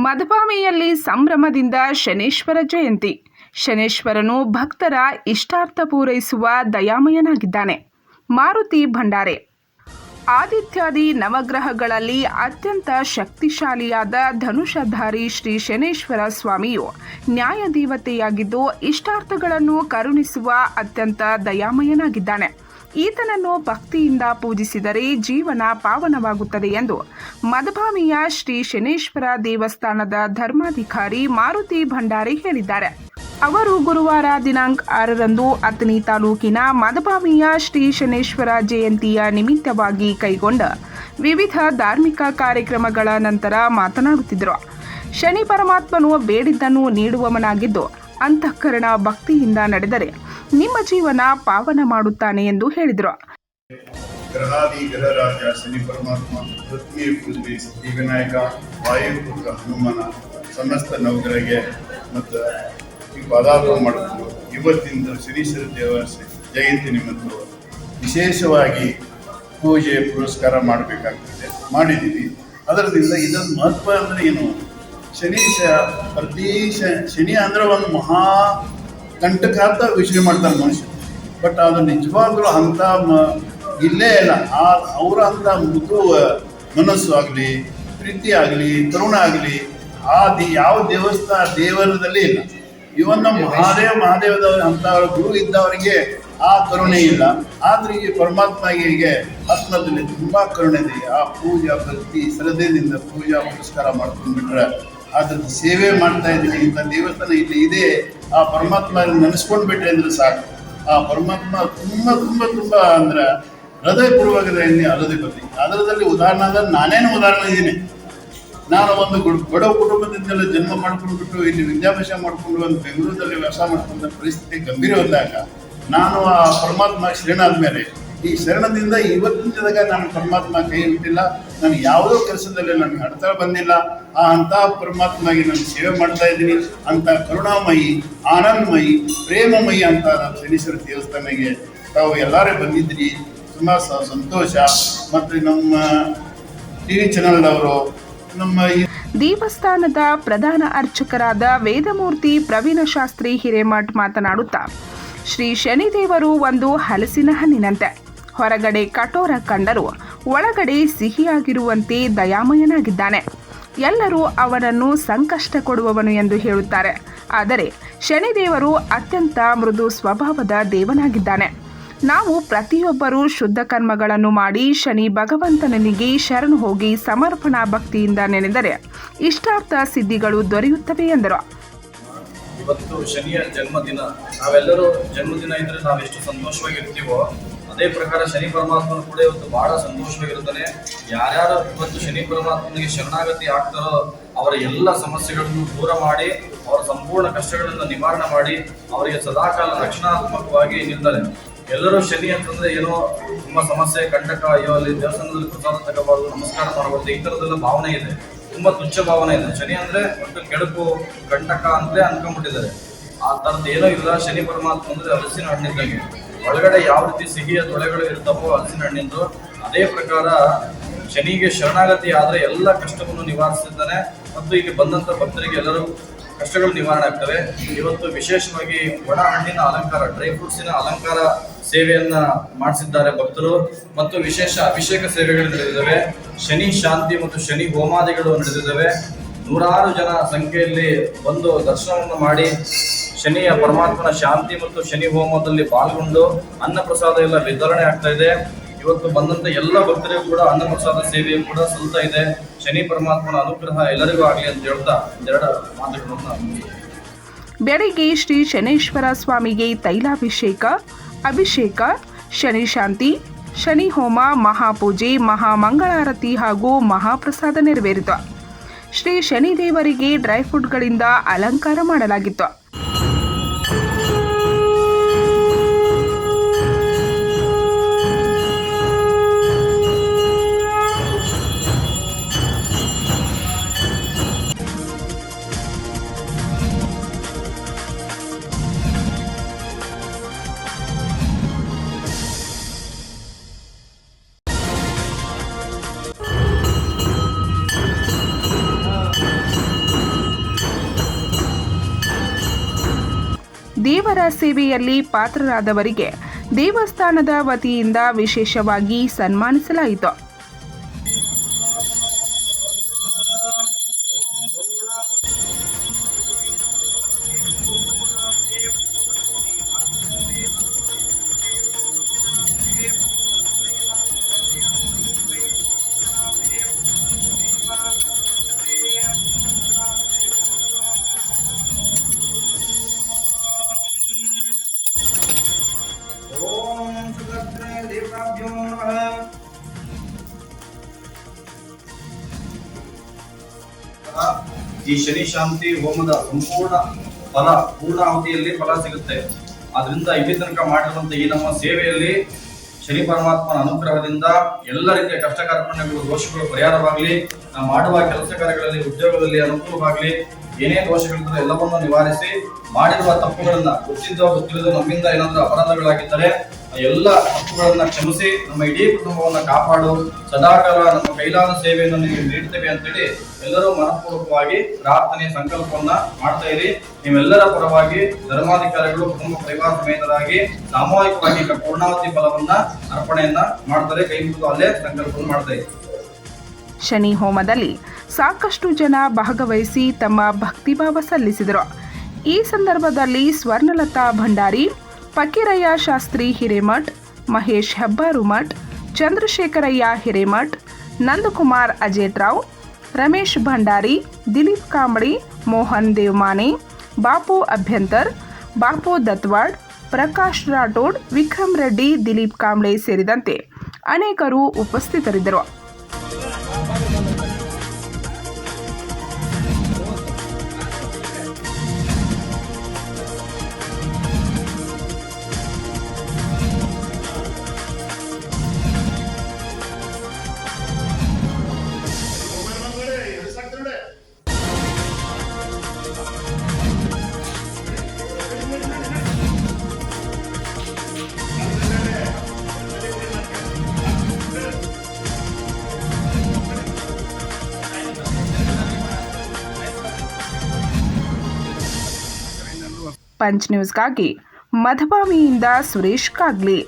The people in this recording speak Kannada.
ಮಧುಬಾಮಿಯಲ್ಲಿ ಸಂಭ್ರಮದಿಂದ ಶನೇಶ್ವರ ಜಯಂತಿ. ಶನೇಶ್ವರನು ಭಕ್ತರ ಇಷ್ಟಾರ್ಥ ಪೂರೈಸುವ ದಯಾಮಯನಾಗಿದ್ದಾನೆ. ಮಾರುತಿ ಭಂಡಾರೆ. ಆದಿತ್ಯಾದಿ ನವಗ್ರಹಗಳಲ್ಲಿ ಅತ್ಯಂತ ಶಕ್ತಿಶಾಲಿಯಾದ ಧನುಷಧಾರಿ ಶ್ರೀ ಶನೇಶ್ವರ ಸ್ವಾಮಿಯು ನ್ಯಾಯದೇವತೆಯಾಗಿದ್ದು ಇಷ್ಟಾರ್ಥಗಳನ್ನು ಕರುಣಿಸುವ ಅತ್ಯಂತ ದಯಾಮಯನಾಗಿದ್ದಾನೆ. ಈತನನ್ನು ಭಕ್ತಿಯಿಂದ ಪೂಜಿಸಿದರೆ ಜೀವನ ಪಾವನವಾಗುತ್ತದೆ ಎಂದು ಮದಭಾಮಿಯ ಶ್ರೀ ಶನೇಶ್ವರ ದೇವಸ್ಥಾನದ ಧರ್ಮಾಧಿಕಾರಿ ಮಾರುತಿ ಭಂಡಾರಿ ಹೇಳಿದ್ದಾರೆ. ಅವರು ಗುರುವಾರ ದಿನಾಂಕ ಆರರಂದು ಅತನಿ ತಾಲೂಕಿನ ಮದಭಾಮಿಯ ಶ್ರೀ ಶನೇಶ್ವರ ಜಯಂತಿಯ ನಿಮಿತ್ತವಾಗಿ ಕೈಗೊಂಡ ವಿವಿಧ ಧಾರ್ಮಿಕ ಕಾರ್ಯಕ್ರಮಗಳ ನಂತರ ಮಾತನಾಡುತ್ತಿದ್ದರು. ಶನಿ ಪರಮಾತ್ಮನು ಬೇಡಿದ್ದನ್ನು ನೀಡುವವನಾಗಿದ್ದು, ಅಂತಃಕರಣ ಭಕ್ತಿಯಿಂದ ನಡೆದರೆ ನಿಮ್ಮ ಜೀವನ ಪಾವನ ಮಾಡುತ್ತಾನೆ ಎಂದು ಹೇಳಿದರು. ಗ್ರಹಾದಿ ಗ್ರಹರಾಜ ಶನಿ ಪರಮಾತ್ಮ, ಪೃಥ್ವಿ ಪೃಥ್ವಿ ಸಿದ್ಧಿವಿನಾಯಕ ವಾಯುಪುತ್ರ ಹನುಮನ, ಸಮಸ್ತ ನೌಕರಿಗೆ ಮತ್ತು ಈ ಪದಾರ್ಪಣೆ ಮಾಡುವುದು ಇವತ್ತಿಂದ ಶನೀಶ್ವರ ದೇವರ ಜಯಂತಿ ನಿಮಿತ್ತ ವಿಶೇಷವಾಗಿ ಪೂಜೆ, ಪುರಸ್ಕಾರ ಮಾಡಬೇಕಾಗ್ತದೆ, ಮಾಡಿದ್ದೀವಿ. ಅದರದಿಂದ ಇದೊಂದು ಮಹತ್ವ ಅಂದರೆ ಏನು? ಶನಿ ಪ್ರತಿ ಶನಿ ಅಂದರೆ ಒಂದು ಮಹಾ ಕಂಟಕ ಅಂತ ವಿಷಯ ಮಾಡ್ತಾನೆ ಮನುಷ್ಯ. ಬಟ್ ಅದು ನಿಜವಾಗ್ಲೂ ಅಂತ ಮ- ಇಲ್ಲೇ ಇಲ್ಲ. ಆ ಅವರ ಅಂತ ಮೃದು ಮನಸ್ಸು ಆಗಲಿ ಪ್ರೀತಿ ಆಗಲಿ ತರುಣ ಆಗಲಿ ಆ ದಿ ಯಾವ ದೇವಸ್ಥಾನ ದೇವರದಲ್ಲಿ ಇಲ್ಲ. ಇವನ್ನ ಮಹಾದೇವ ಮಹಾದೇವದ ಅಂತ ಗುರು ಇದ್ದವರಿಗೆ ಆ ಕರುಣೆ ಇಲ್ಲ. ಆದ್ರೆ ಈ ಪರಮಾತ್ಮಗೆ ಆತ್ಮದಲ್ಲಿ ತುಂಬಾ ಕರುಣೆ ಇದೆ. ಆ ಪೂಜಾ ಭಕ್ತಿ ಶ್ರದ್ಧೆಯಿಂದ ಪೂಜಾ ಪುರಸ್ಕಾರ ಮಾಡ್ಕೊಂಡ್ಬಿಟ್ರೆ ಅದ್ರದ್ದು ಸೇವೆ ಮಾಡ್ತಾ ಇದ್ದೀನಿ. ಇಂಥ ದೇವಸ್ಥಾನ ಇಲ್ಲಿ ಇದೆ. ಆ ಪರಮಾತ್ಮ ನೆನೆಸ್ಕೊಂಡ್ಬಿಟ್ರೆ ಅಂದ್ರೆ ಸಾಕು. ಆ ಪರಮಾತ್ಮ ತುಂಬ ತುಂಬ ತುಂಬ ಅಂದ್ರೆ ಹೃದಯಪೂರ್ವಕದ ಎಣ್ಣೆ ಅಲ್ಲದೆ ಬರ್ತೀನಿ ಅದರದಲ್ಲಿ ಉದಾಹರಣೆ ಅಂದ್ರೆ ನಾನೇನು ಉದಾಹರಣೆ ಇದ್ದೀನಿ. ನಾನು ಒಂದು ಬಡ ಬಡವ ಕುಟುಂಬದಿಂದಲೇ ಜನ್ಮ ಮಾಡ್ಕೊಂಡ್ಬಿಟ್ಟು ಇಲ್ಲಿ ವಿದ್ಯಾಭ್ಯಾಸ ಮಾಡ್ಕೊಂಡು ಒಂದು ಬೆಂಗಳೂರಲ್ಲಿ ವ್ಯವಸಾಯ ಮಾಡ್ಕೊಂಡ ಪರಿಸ್ಥಿತಿ ಗಂಭೀರ ಬಂದಾಗ ನಾನು ಆ ಪರಮಾತ್ಮ ಶರಣಾದ ಮೇಲೆ ಈ ಶರಣದಿಂದ ಇವತ್ತಿನ ಜದಾಗ ನಾನು ಪರಮಾತ್ಮ ಕೈ ಬಿಟ್ಟಿಲ್ಲ ನಾನು ಯಾವುದೋ ಕೆಲಸದಲ್ಲಿ ನನಗೆ ಅಡ್ತಳ ಬಂದಿಲ್ಲ, ಆ ಅಂತ ಪರಮಾತ್ಮಗೆ ನಾನು ಸೇವೆ ಮಾಡ್ತಾ ಇದ್ದೀನಿ ಅಂತ ಕರುಣಾಮಯಿ, ಆನಂದಮಯಿ, ಪ್ರೇಮಮಯಿ ಅಂತ ನಮ್ಮ ಶನೀಶ್ವರ ದೇವಸ್ಥಾನಕ್ಕೆ ತಾವು ಎಲ್ಲರೂ ಬಂದಿದ್ರಿ ತುಂಬ ಸಂತೋಷ. ಮತ್ತು ನಮ್ಮ ಟಿ ವಿ ಚಾನಲ್ನವರು ನಮ್ಮ ದೇವಸ್ಥಾನದ ಪ್ರಧಾನ ಅರ್ಚಕರಾದ ವೇದಮೂರ್ತಿ ಪ್ರವೀಣ ಶಾಸ್ತ್ರಿ ಹಿರೇಮಠ್ ಮಾತನಾಡುತ್ತಾ, ಶ್ರೀ ಶನಿದೇವರು ಒಂದು ಹಲಸಿನ ಹಣ್ಣಿನಂತೆ. ಹೊರಗಡೆ ಕಠೋರ ಕಂಡರು ಒಳಗಡೆ ಸಿಹಿಯಾಗಿರುವಂತೆ ದಯಾಮಯನಾಗಿದ್ದಾನೆ. ಎಲ್ಲರೂ ಅವನನ್ನು ಸಂಕಷ್ಟ ಕೊಡುವವನು ಎಂದು ಹೇಳುತ್ತಾರೆ. ಆದರೆ ಶನಿದೇವರು ಅತ್ಯಂತ ಮೃದು ಸ್ವಭಾವದ ದೇವನಾಗಿದ್ದಾನೆ. ನಾವು ಪ್ರತಿಯೊಬ್ಬರೂ ಶುದ್ಧ ಕರ್ಮಗಳನ್ನು ಮಾಡಿ ಶನಿ ಭಗವಂತನಿಗೆ ಶರಣು ಹೋಗಿ ಸಮರ್ಪಣಾ ಭಕ್ತಿಯಿಂದ ನೆನೆದರೆ ಇಷ್ಟಾರ್ಥ ಸಿದ್ಧಿಗಳು ದೊರೆಯುತ್ತವೆ ಎಂದರು. ಇವತ್ತು ಶನಿಯ ಜನ್ಮದಿನ. ನಾವೆಲ್ಲರೂ ಜನ್ಮದಿನ ಇದ್ರೆ ನಾವೆಷ್ಟು ಸಂತೋಷವಾಗಿರ್ತೀವೋ ಅದೇ ಪ್ರಕಾರ ಶನಿ ಪರಮಾತ್ಮನು ಕೂಡ ಇವತ್ತು ಬಹಳ ಸಂತೋಷವಾಗಿರ್ತಾನೆ ಯಾರ್ಯಾರು ಇವತ್ತು ಶನಿ ಪರಮಾತ್ಮನಿಗೆ ಶರಣಾಗತಿ ಆಗ್ತಾರೋ ಅವರ ಎಲ್ಲ ಸಮಸ್ಯೆಗಳನ್ನು ದೂರ ಮಾಡಿ, ಅವರ ಸಂಪೂರ್ಣ ಕಷ್ಟಗಳನ್ನು ನಿವಾರಣೆ ಮಾಡಿ, ಅವರಿಗೆ ಸದಾಕಾಲ ರಕ್ಷಣಾತ್ಮಕವಾಗಿ ನಿಲ್ತಾನೆ. ಎಲ್ಲರೂ ಶನಿ ಅಂತಂದ್ರೆ ಏನೋ ತುಂಬಾ ಸಮಸ್ಯೆ, ಕಂಟಕ, ಅಯ್ಯೋ, ಅಲ್ಲಿ ದೇವಸ್ಥಾನದಲ್ಲಿ ಪ್ರಸಾದ ತಗೋಬಾರ್ದು, ನಮಸ್ಕಾರ ಮಾಡಬಾರ್ದು, ಈ ತರದೆಲ್ಲ ಭಾವನೆ ಇದೆ. ತುಂಬಾ ತುಚ್ಛ ಭಾವನೆ ಇದೆ. ಶನಿ ಅಂದ್ರೆ ಒಟ್ಟು ಕೆಡುಕು, ಕಂಟಕ ಅಂತಲೇ ಅನ್ಕೊಂಡ್ಬಿಟ್ಟಿದ್ದಾರೆ. ಆ ಥರದ್ದು ಏನೋ ಇಲ್ಲ. ಶನಿ ಪರಮಾತ್ಮ ಅಂದ್ರೆ ಅಲಸಿನ ಹಣ್ಣಿದ್ದಂಗೆ. ಒಳಗಡೆ ಯಾವ ರೀತಿ ಸಿಹಿಯ ತೊಳೆಗಳು ಇರ್ತಾವೋ ಹಲಸಿನ ಹಣ್ಣಿಂದು ಅದೇ ಪ್ರಕಾರ ಶನಿಗೆ ಶರಣಾಗತಿ ಆದರೆ ಎಲ್ಲ ಕಷ್ಟವನ್ನು ನಿವಾರಿಸಿದ್ದಾನೆ ಮತ್ತು ಇಲ್ಲಿ ಬಂದಂತ ಭಕ್ತರಿಗೆ ಎಲ್ಲರೂ ಕಷ್ಟಗಳು ನಿವಾರಣೆ ಆಗ್ತವೆ. ಇವತ್ತು ವಿಶೇಷವಾಗಿ ಒಣ ಹಣ್ಣಿನ ಅಲಂಕಾರ ಡ್ರೈ ಫ್ರೂಟ್ಸಿನ ಅಲಂಕಾರ ಸೇವೆಯನ್ನ ಮಾಡಿಸಿದ್ದಾರೆ ಭಕ್ತರು. ಮತ್ತು ವಿಶೇಷ ಅಭಿಷೇಕ ಸೇವೆಗಳು ನಡೆದಿದ್ದಾವೆ. ಶನಿ ಶಾಂತಿ ಮತ್ತು ಶನಿ ಹೋಮಾದಿಗಳು ನಡೆದಿದ್ದಾವೆ. ನೂರಾರು ಜನ ಸಂಖ್ಯೆಯಲ್ಲಿ ಬಂದು ದರ್ಶನವನ್ನು ಮಾಡಿ ಶನಿಯ ಪರಮಾತ್ಮನ ಶಾಂತಿ ಮತ್ತು ಶನಿ ಹೋಮದಲ್ಲಿ ಪಾಲ್ಗೊಂಡು ಅನ್ನ ಪ್ರಸಾದ ಎಲ್ಲ ವಿತರಣೆ ಆಗ್ತಾ ಇದೆ. ಇವತ್ತು ಬಂದಂತ ಎಲ್ಲ ಭಕ್ತರಿಗೂ ಕೂಡ ಅನ್ನ ಪ್ರಸಾದ ಸೇವೆಯು ಕೂಡ ಸಲ್ತಾ ಇದೆ. ಶನಿ ಪರಮಾತ್ಮನ ಅನುಗ್ರಹ ಎಲ್ಲರಿಗೂ ಆಗಲಿ ಅಂತ ಹೇಳ್ತಾ ಎರಡ ಮಾತುಗಳನ್ನು ಬೆಳಿಗ್ಗೆ ಶ್ರೀ ಶನೇಶ್ವರ ಸ್ವಾಮಿಗೆ ತೈಲಾಭಿಷೇಕ, ಅಭಿಷೇಕ, ಶನಿ ಶಾಂತಿ, ಶನಿ ಹೋಮ, ಮಹಾಪೂಜೆ ಮಹಾಮಂಗಳಾರತಿ ಹಾಗೂ ಮಹಾಪ್ರಸಾದ ನೆರವೇರಿತು. ಶ್ರೀ ಶನಿದೇವರಿಗೆ ಡ್ರೈ ಫ್ರೂಟ್ಗಳಿಂದ ಅಲಂಕಾರ ಮಾಡಲಾಗಿತ್ತು. ದೇವರ ಸೇವೆಯಲ್ಲಿ ಪಾತ್ರರಾದವರಿಗೆ ದೇವಸ್ಥಾನದ ವತಿಯಿಂದ ವಿಶೇಷವಾಗಿ ಸನ್ಮಾನಿಸಲಾಯಿತು. ಈ ಶನಿ ಶಾಂತಿ ಹೋಮದ ಸಂಪೂರ್ಣ ಫಲ, ಪೂರ್ಣಾವಧಿಯಲ್ಲಿ ಫಲ ಸಿಗುತ್ತೆ. ಆದ್ರಿಂದ ಇಲ್ಲಿ ತನಕ ಮಾಡಿರುವಂತ ಈ ನಮ್ಮ ಸೇವೆಯಲ್ಲಿ ಶನಿ ಪರಮಾತ್ಮನ ಅನುಗ್ರಹದಿಂದ ಎಲ್ಲ ರೀತಿಯ ಕಷ್ಟ ಕಾರ್ಪಣ್ಯಗಳು ದೋಷಗಳು ಪರಿಹಾರವಾಗಲಿ, ನಾವು ಮಾಡುವ ಕೆಲಸ ಕಾರ್ಯಗಳಲ್ಲಿ, ಉದ್ಯೋಗದಲ್ಲಿ ಅನುಕೂಲವಾಗಲಿ ಏನೇ ದೋಷಗಳಿದ್ದರೂ ಎಲ್ಲವನ್ನು ನಿವಾರಿಸಿ ಮಾಡಿರುವ ತಪ್ಪುಗಳನ್ನ ಗೊತ್ತಿದ್ದೋ ಗೊತ್ತಿಲ್ಲದೆ ನಮ್ಮಿಂದ ಏನಾದರೂ ಅಪರಾಧಗಳಾಗಿದ್ದರೆ ಎಲ್ಲ ತಪ್ಪುಗಳನ್ನ ಕ್ಷಮಿಸಿ ನಮ್ಮ ಇಡೀ ಕುಟುಂಬವನ್ನ ಕಾಪಾಡು. ಸದಾಕಾಲ ನಮ್ಮ ಕೈಲಾದ ಸೇವೆಯನ್ನು ನೀವು ನೀಡ್ತೇವೆ ಅಂತೇಳಿ ಎಲ್ಲರೂ ಮನಪೂರ್ವಕವಾಗಿ ಪ್ರಾರ್ಥನೆ ಸಂಕಲ್ಪವನ್ನ ಮಾಡ್ತಾ ಇರಿ. ನೀವೆಲ್ಲರ ಪರವಾಗಿ ಧರ್ಮಾಧಿಕಾರಿಗಳು, ಕುಟುಂಬ ಪರಿವಾರ ಸಮೇತರಾಗಿ ಸಾಮೂಹಿಕವಾಗಿ ಪೂರ್ಣಾವತಿ ಫಲವನ್ನ ಅರ್ಪಣೆಯನ್ನ ಮಾಡ್ತಾರೆ. ಕೈ ಮುಗಿದು ಅಲ್ಲೇ ಸಂಕಲ್ಪವನ್ನು ಮಾಡ್ತಾ ಇರಿ. ಶನಿ ಹೋಮದಲ್ಲಿ ಸಾಕಷ್ಟು ಜನ ಭಾಗವಹಿಸಿ ತಮ್ಮ ಭಕ್ತಿಭಾವ ಸಲ್ಲಿಸಿದರು. ಈ ಸಂದರ್ಭದಲ್ಲಿ ಸ್ವರ್ಣಲತಾ ಭಂಡಾರಿ, ಫಕೀರಯ್ಯ ಶಾಸ್ತ್ರಿ ಹಿರೇಮಠ್, ಮಹೇಶ್ ಹೆಬ್ಬಾರುಮಠ್ ಚಂದ್ರಶೇಖರಯ್ಯ ಹಿರೇಮಠ್, ನಂದಕುಮಾರ್ ಅಜೇಟ್ರಾವ್ ರಮೇಶ್ ಭಂಡಾರಿ, ದಿಲೀಪ್ ಕಾಂಬಳಿ, ಮೋಹನ್ ದೇವಮಾನೆ, ಬಾಪು ಅಭ್ಯಂತರ್, ಬಾಪು ದತ್ವಾಡ್ ಪ್ರಕಾಶ್ ರಾಠೋಡ್, ವಿಕ್ರಮ್ ರೆಡ್ಡಿ, ದಿಲೀಪ್ ಕಾಂಬ್ಳೆ ಸೇರಿದಂತೆ ಅನೇಕರು ಉಪಸ್ಥಿತರಿದ್ದರು. ಪಂಚ್ ನ್ಯೂಸ್ಗಾಗಿ ಮಧುಬಾವಿಯಿಂದ ಸುರೇಶ್ ಕಾಗ್ಲಿ.